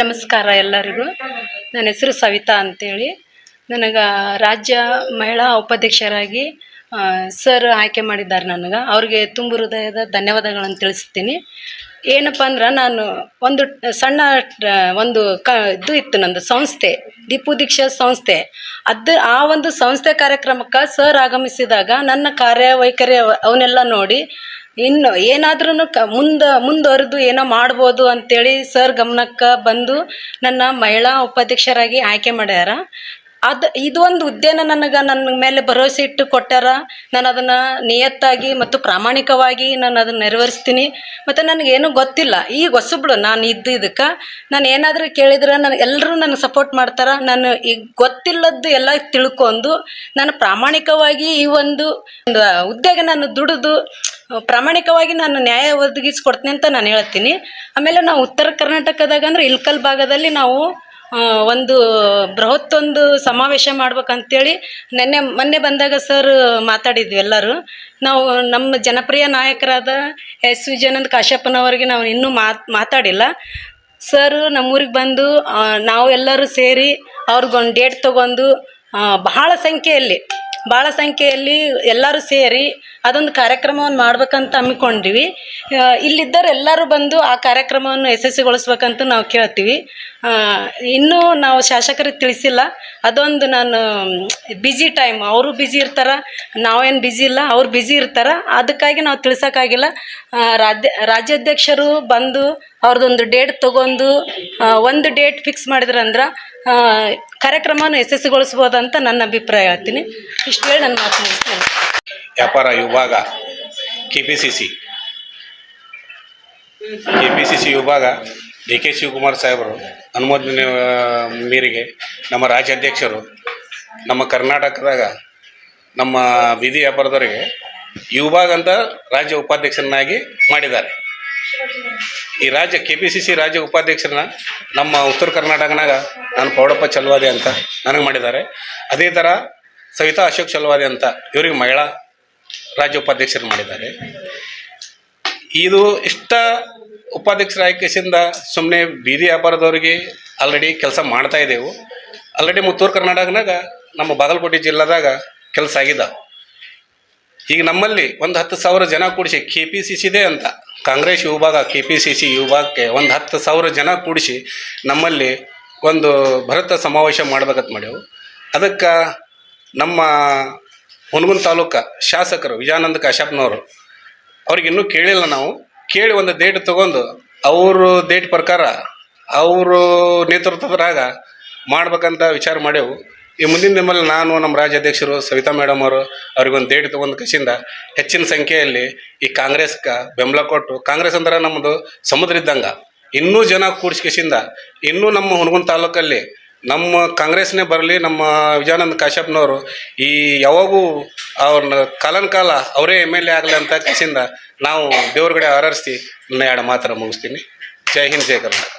ನಮಸ್ಕಾರ ಎಲ್ಲರಿಗೂ. ನನ್ನ ಹೆಸರು ಸವಿತಾ ಅಂತೇಳಿ. ನನಗೆ ರಾಜ್ಯ ಮಹಿಳಾ ಉಪಾಧ್ಯಕ್ಷರಾಗಿ ಸರ್ ಆಯ್ಕೆ ಮಾಡಿದ್ದಾರೆ ನನಗೆ. ಅವ್ರಿಗೆ ತುಂಬು ಹೃದಯದ ಧನ್ಯವಾದಗಳನ್ನು ತಿಳಿಸ್ತೀನಿ. ಏನಪ್ಪ ಅಂದ್ರೆ ನಾನು ಒಂದು, ಸಣ್ಣ ಒಂದು ಕ, ಇದು ಇತ್ತು ನಂದು ಸಂಸ್ಥೆ, ದೀಪು ದೀಕ್ಷಾ ಸಂಸ್ಥೆ. ಅದು, ಆ ಒಂದು ಸಂಸ್ಥೆ ಕಾರ್ಯಕ್ರಮಕ್ಕೆ ಸರ್ ಆಗಮಿಸಿದಾಗ ನನ್ನ ಕಾರ್ಯವೈಖರಿ ಅವನ್ನೆಲ್ಲ ನೋಡಿ ಇನ್ನು ಏನಾದ್ರೂ ಕ ಮುಂದೆ, ಮುಂದುವರೆದು ಏನೋ ಮಾಡ್ಬೋದು ಅಂತೇಳಿ ಸರ್ ಗಮನಕ್ಕೆ ಬಂದು ನನ್ನ ಮಹಿಳಾ ಉಪಾಧ್ಯಕ್ಷರಾಗಿ ಆಯ್ಕೆ ಮಾಡ್ಯಾರ. ಅದು ಇದು ಒಂದು ಹುದ್ದೆನ ನನಗೆ ನನ್ನ ಮೇಲೆ ಭರವಸೆ ಇಟ್ಟು ಕೊಟ್ಟಾರ. ನಾನು ಅದನ್ನು ನಿಯತ್ತಾಗಿ ಮತ್ತು ಪ್ರಾಮಾಣಿಕವಾಗಿ ನಾನು ಅದನ್ನು ನೆರವೇರಿಸ್ತೀನಿ. ಮತ್ತು ನನಗೇನು ಗೊತ್ತಿಲ್ಲ. ಈಗ ಹೊಸಬ್ಳು, ನಾನು ಇದ್ದು ಇದಕ್ಕೆ. ನಾನು ಏನಾದರೂ ಕೇಳಿದ್ರೆ ನನಗೆ ಎಲ್ಲರೂ ನನಗೆ ಸಪೋರ್ಟ್ ಮಾಡ್ತಾರೆ. ನಾನು ಈಗ ಗೊತ್ತಿಲ್ಲದ್ದು ಎಲ್ಲ ತಿಳ್ಕೊಂಡು, ನಾನು ಪ್ರಾಮಾಣಿಕವಾಗಿ ಈ ಒಂದು ಒಂದು ಹುದ್ದೆಗೆ ನಾನು ದುಡಿದು ಪ್ರಾಮಾಣಿಕವಾಗಿ ನಾನು ನ್ಯಾಯ ಒದಗಿಸ್ಕೊಡ್ತೀನಿ ಅಂತ ನಾನು ಹೇಳ್ತೀನಿ. ಆಮೇಲೆ ನಾವು ಉತ್ತರ ಕರ್ನಾಟಕದಾಗ ಅಂದ್ರೆ ಇಲ್ಕಲ್ ಭಾಗದಲ್ಲಿ ನಾವು ಒಂದು ಬೃಹತ್ ಒಂದು ಸಮಾವೇಶ ಮಾಡ್ಬೇಕಂತೇಳಿ ನೆನ್ನೆ, ಮೊನ್ನೆ ಬಂದಾಗ ಸರ್ ಮಾತಾಡಿದ್ವಿ ಎಲ್ಲರೂ. ನಾವು ನಮ್ಮ ಜನಪ್ರಿಯ ನಾಯಕರಾದ ಎಸ್ ವಿಜಯಾನಂದ ಕಾಶ್ಯಪ್ಪನವರಿಗೆ ನಾವು ಇನ್ನೂ ಮಾತ್, ಮಾತಾಡಿಲ್ಲ. ಸರ್ ನಮ್ಮೂರಿಗೆ ಬಂದು ನಾವು ಎಲ್ಲರೂ ಸೇರಿ ಅವ್ರಿಗೊಂದು ಡೇಟ್ ತೊಗೊಂಡು ಬಹಳ ಸಂಖ್ಯೆಯಲ್ಲಿ ಭಾಳ ಸಂಖ್ಯೆಯಲ್ಲಿ ಎಲ್ಲರೂ ಸೇರಿ ಅದೊಂದು ಕಾರ್ಯಕ್ರಮವನ್ನು ಮಾಡ್ಬೇಕಂತ ಹಮ್ಮಿಕೊಂಡಿವಿ. ಇಲ್ಲಿದ್ದವ್ರು ಎಲ್ಲರೂ ಬಂದು ಆ ಕಾರ್ಯಕ್ರಮವನ್ನು ಯಶಸ್ವಿಗೊಳಿಸ್ಬೇಕಂತ ನಾವು ಕೇಳ್ತೀವಿ. ಇನ್ನೂ ನಾವು ಶಾಸಕರಿಗೆ ತಿಳಿಸಿಲ್ಲ. ಅದೊಂದು ನಾನು ಬಿಜಿ ಟೈಮ್ ಅವರು ಬ್ಯುಸಿ ಇರ್ತಾರೆ, ನಾವೇನು ಬಿಜಿ ಇಲ್ಲ, ಅವ್ರು ಬಿಜಿ ಇರ್ತಾರೆ. ಅದಕ್ಕಾಗಿ ನಾವು ತಿಳಿಸೋಕ್ಕಾಗಿಲ್ಲ. ರಾಜ್ಯ, ರಾಜ್ಯಾಧ್ಯಕ್ಷರು ಬಂದು ಅವ್ರದ್ದೊಂದು ಡೇಟ್ ತಗೊಂಡು ಒಂದು ಡೇಟ್ ಫಿಕ್ಸ್ ಮಾಡಿದ್ರಂದ್ರೆ ಕಾರ್ಯಕ್ರಮವನ್ನು ಯಶಸ್ವಿಗೊಳಿಸ್ಬೋದಂತ ನನ್ನ ಅಭಿಪ್ರಾಯ ಹೇಳ್ತೀನಿ. ಇಷ್ಟು ಹೇಳಿ ನನ್ನ ಮಾತು ವ್ಯಾಪಾರ ವಿಭಾಗ K P C C K P C C ವಿಭಾಗ, ಡಿ ಕೆ ಶಿವಕುಮಾರ್ ಸಾಹೇಬರು, ಅನುಮೋದನೆ ಮೀರಿಗೆ ನಮ್ಮ ರಾಜ್ಯಾಧ್ಯಕ್ಷರು ನಮ್ಮ ಕರ್ನಾಟಕದಾಗ ನಮ್ಮ ಬೀದಿ ವ್ಯಾಪಾರದವರಿಗೆ ವಿಭಾಗ ಅಂತ ರಾಜ್ಯ ಉಪಾಧ್ಯಕ್ಷರನ್ನಾಗಿ ಮಾಡಿದ್ದಾರೆ. ಈ ರಾಜ್ಯ ಕೆ ಪಿ ಸಿ ಸಿ ರಾಜ್ಯ ಉಪಾಧ್ಯಕ್ಷರನ್ನ ನಮ್ಮ ಉತ್ತರ ಕರ್ನಾಟಕನಾಗ ನಾನು ಪೌಡಪ್ಪ ಚಲ್ವಾದಿ ಅಂತ ನನಗೆ ಮಾಡಿದ್ದಾರೆ. ಅದೇ ಥರ ಸವಿತಾ ಅಶೋಕ್ ಚಲ್ವಾದಿ ಅಂತ ಇವರಿಗೆ ಮಹಿಳಾ ರಾಜ್ಯ ಉಪಾಧ್ಯಕ್ಷರು ಮಾಡಿದ್ದಾರೆ. ಇದು ಇಷ್ಟ ಉಪಾಧ್ಯಕ್ಷರ ಆಯ್ಕೆಸಿಂದ ಸುಮ್ಮನೆ ಬೀದಿ ವ್ಯಾಪಾರದವರಿಗೆ ಆಲ್ರೆಡಿ ಕೆಲಸ ಮಾಡ್ತಾ ಇದ್ದೆವು. ಆಲ್ರೆಡಿ ಉತ್ತರ ಕರ್ನಾಟಕನಾಗ ನಮ್ಮ ಬಾಗಲಕೋಟೆ ಜಿಲ್ಲಾದಾಗ ಕೆಲಸ ಆಗಿದ್ದಾವೆ ಈಗ ನಮ್ಮಲ್ಲಿ ಒಂದು ಹತ್ತು ಸಾವಿರ ಜನ ಕೂಡಿಸಿ ಕೆ ಪಿ ಸಿ ಸಿದೆ ಅಂತ ಕಾಂಗ್ರೆಸ್ ವಿಭಾಗ ಕೆ ಪಿ ಸಿ ಸಿ ವಿಭಾಗಕ್ಕೆ ಒಂದು ಹತ್ತು ಸಾವಿರ ಜನ ಕೂಡಿಸಿ ನಮ್ಮಲ್ಲಿ ಒಂದು ಭರತ ಸಮಾವೇಶ ಮಾಡ್ಬೇಕಂತ ಮಾಡ್ಯವು. ಅದಕ್ಕೆ ನಮ್ಮ ಹುನಗುನ್ ತಾಲೂಕ ಶಾಸಕರು ವಿಜಯಾನಂದ ಕಾಶ್ಯಪ್ನವರು, ಅವ್ರಿಗೆ ಇನ್ನೂ ಕೇಳಿಲ್ಲ ನಾವು. ಕೇಳಿ ಒಂದು ಡೇಟ್ ತೊಗೊಂಡು ಅವರು ಡೇಟ್ ಪ್ರಕಾರ ಅವರು ನೇತೃತ್ವದಾಗ ಮಾಡ್ಬೇಕಂತ ವಿಚಾರ ಮಾಡ್ಯೆವು. ಈ ಮುಂದಿನ ದಿನದಲ್ಲಿ ನಾನು ನಮ್ಮ ರಾಜ್ಯಾಧ್ಯಕ್ಷರು ಸವಿತಾ ಮೇಡಮ್ ಅವರು ಅವ್ರಿಗೊಂದು ಡೇಟ್ ತೊಗೊಂಡು ಕಸಿಂದ ಹೆಚ್ಚಿನ ಸಂಖ್ಯೆಯಲ್ಲಿ ಈ ಕಾಂಗ್ರೆಸ್ಗೆ ಬೆಂಬಲ ಕೊಟ್ಟು, ಕಾಂಗ್ರೆಸ್ ಅಂದ್ರೆ ನಮ್ಮದು ಸಮುದ್ರ ಇದ್ದಂಗೆ. ಇನ್ನೂ ಜನ ಕೂಡಿಸ್ಕೇಸಿಂದ ಇನ್ನೂ ನಮ್ಮ ಹುಣಗುಂದ ತಾಲೂಕಲ್ಲಿ ನಮ್ಮ ಕಾಂಗ್ರೆಸ್ನೇ ಬರಲಿ, ನಮ್ಮ ವಿಜಯಾನಂದ ಕಾಶ್ಯಪ್ನವರು ಈ ಯಾವಾಗೂ ಅವ್ರನ್ನ ಕಾಲನ ಕಾಲ ಅವರೇ ಎಂ ಎಲ್ ಎ ಆಗಲಿ ಅಂತ ಕಸಿಂದ ನಾವು ದೇವ್ರಗಡೆ ಆರಾರಿಸಿ ನನ್ನ ಎರಡು ಮಾತ್ರ ಮುಗಿಸ್ತೀನಿ. ಜೈ ಹಿಂದ್, ಜೈ ಕರ್ನಾಟಕ.